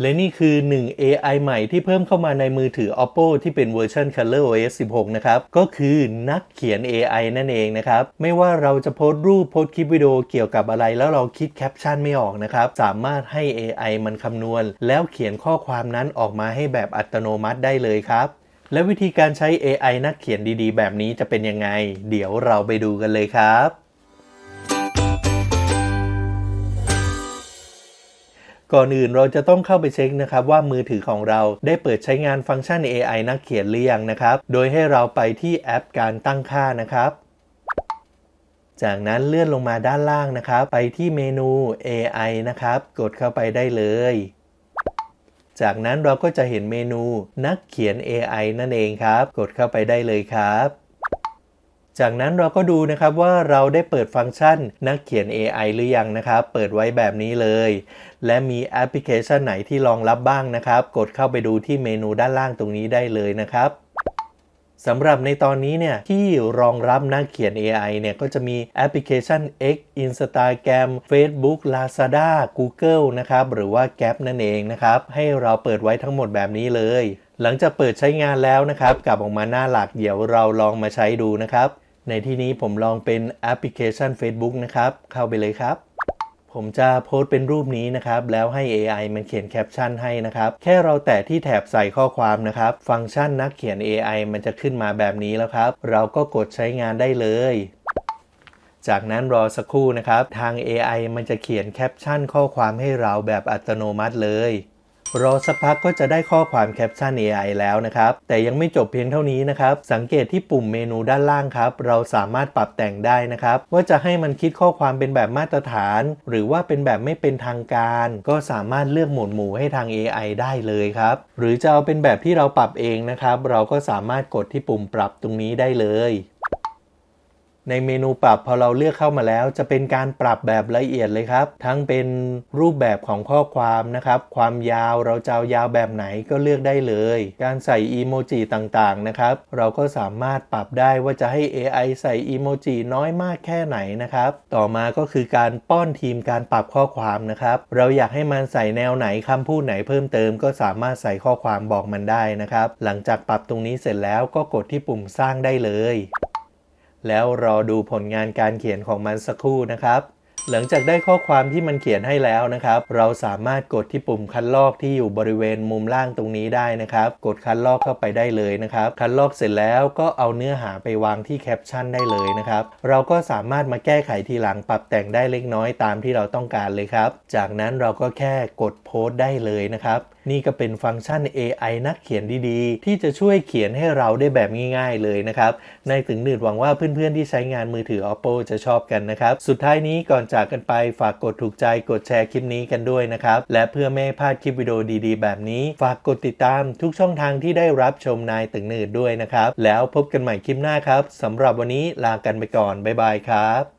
และนี่คือ 1 AI ใหม่ที่เพิ่มเข้ามาในมือถือ Oppo ที่เป็นเวอร์ชัน ColorOS 16 นะครับ ก็คือนักเขียน AI นั่นเองนะครับ ไม่ว่าเราจะโพสต์รูปโพสต์คลิปวิดีโอเกี่ยวกับอะไรแล้วเราคิดแคปชั่นไม่ออกนะครับ สามารถให้ AI มันคำนวณ แล้วเขียนข้อความนั้นออกมาให้แบบอัตโนมัติได้เลยครับ และวิธีการใช้ AI นักเขียนดีๆ แบบนี้จะเป็นยังไง เดี๋ยวเราไปดูกันเลยครับ ก่อนอื่นเราจะต้องเข้าไปเช็คนะครับว่ามือถือของเราได้เปิดใช้งานฟังก์ชัน AI นักเขียนหรือยังนะครับ โดยให้เราไปที่แอปการตั้งค่านะครับ จากนั้นเลื่อนลงมาด้านล่างนะครับ ไปที่เมนู AI นะครับ กดเข้าไปได้เลย จากนั้นเราก็จะเห็นเมนูนักเขียน AI นั่นเองครับ กดเข้าไปได้เลยครับ จากนั้นเราก็ดูนะครับว่าเราได้เปิดฟังก์ชันนักเขียน AI หรือยังนะครับ เปิดไว้แบบนี้เลย และมีแอปพลิเคชันไหนที่รองรับบ้างนะครับ กดเข้าไปดูที่เมนูด้านล่างตรงนี้ได้เลยนะครับสำหรับในตอนนี้เนี่ยที่รองรับนักเขียน AI เนี่ยก็จะมีแอปพลิเคชัน X Instagram Facebook Lazada Google นะครับหรือว่า Gap นั่นเองนะครับ ให้เราเปิดไว้ทั้งหมดแบบนี้เลย หลังจากเปิดใช้งานแล้วนะครับกลับออกมาหน้าหลักเดี๋ยวเราลองมาใช้ดูนะครับ ในที่นี้ผมลองเป็นแอปพลิเคชัน Facebook นะครับ เข้าไปเลยครับ ผมจะโพสต์เป็นรูปนี้นะครับ แล้วให้ AI มันเขียนแคปชั่นให้นะครับ แค่เราแตะที่แถบใส่ข้อความนะครับ ฟังก์ชันนักเขียน AI มันจะขึ้นมาแบบนี้แล้วครับ เราก็กดใช้งานได้เลยจากนั้นรอสักครู่นะครับ ทาง AI มันจะเขียนแคปชั่นข้อความให้เราแบบอัตโนมัติเลย รอสักพักก็จะได้ข้อความแคปชั่น AI แล้วนะครับ แต่ยังไม่จบเพียงเท่านี้นะครับ สังเกตที่ปุ่มเมนูด้านล่างครับ เราสามารถปรับแต่งได้นะครับ ว่าจะให้มันคิดข้อความเป็นแบบมาตรฐาน หรือว่าเป็นแบบไม่เป็นทางการ ก็สามารถเลือกหมวดหมู่ให้ทาง AI ได้เลยครับ หรือจะเอาเป็นแบบที่เราปรับเองนะครับ เราก็สามารถกดที่ปุ่มปรับตรงนี้ได้เลย ในเมนูปรับพอเราเลือกเข้ามาแล้วจะเป็นการปรับแบบละเอียดเลยครับ ทั้งเป็นรูปแบบของข้อความนะครับ ความยาวเราจะายาวแบบไหนก็เลือกได้เลย การใส่อีโมจิต่างๆนะครับ เราก็สามารถปรับได้ว่าจะให้ AI ใส่อีโมจิน้อยมากแค่ไหนนะครับ ต่อมาก็คือการป้อนทีมการปรับข้อความนะครับ เราอยากให้มันใส่แนวไหนคำพูดไหนเพิ่มเติม ก็สามารถใส่ข้อความบอกมันได้นะครับ หลังจากปรับตรงนี้เสร็จแล้วก็กดที่ปุ่มสร้างได้เลย แล้วรอดูผลงานการเขียนของมันสักครู่นะครับ หลังจากได้ข้อความที่มันเขียนให้แล้วนะครับ เราสามารถกดที่ปุ่มคัดลอกที่อยู่บริเวณมุมล่างตรงนี้ได้นะครับ กดคัดลอกเข้าไปได้เลยนะครับ คัดลอกเสร็จแล้วก็เอาเนื้อหาไปวางที่แคปชั่นได้เลยนะครับ เราก็สามารถมาแก้ไขทีหลังปรับแต่งได้เล็กน้อยตามที่เราต้องการเลยครับ จากนั้นเราก็แค่กดโพสต์ได้เลยนะครับ นี่ก็เป็นฟังก์ชัน AI นักเขียนดีๆ ที่จะช่วยเขียนให้เราได้แบบง่ายๆเลยนะครับ ในถึงหนืดหวังว่าเพื่อนๆที่ใช้งานมือถือ Oppo จะชอบกันนะครับ สุดท้ายนี้ก่อนจากกันไปฝากกดถูกใจกดแชร์คลิปนี้กันด้วยนะครับ และเพื่อไม่ให้พลาดคลิปวิดีโอดีๆ แบบนี้ ฝากกดติดตามทุกช่องทางที่ได้รับชมนายตึงหนืดด้วยนะครับ แล้วพบกันใหม่คลิปหน้าครับสำหรับวันนี้ลากันไปก่อนบ๊ายบายครับ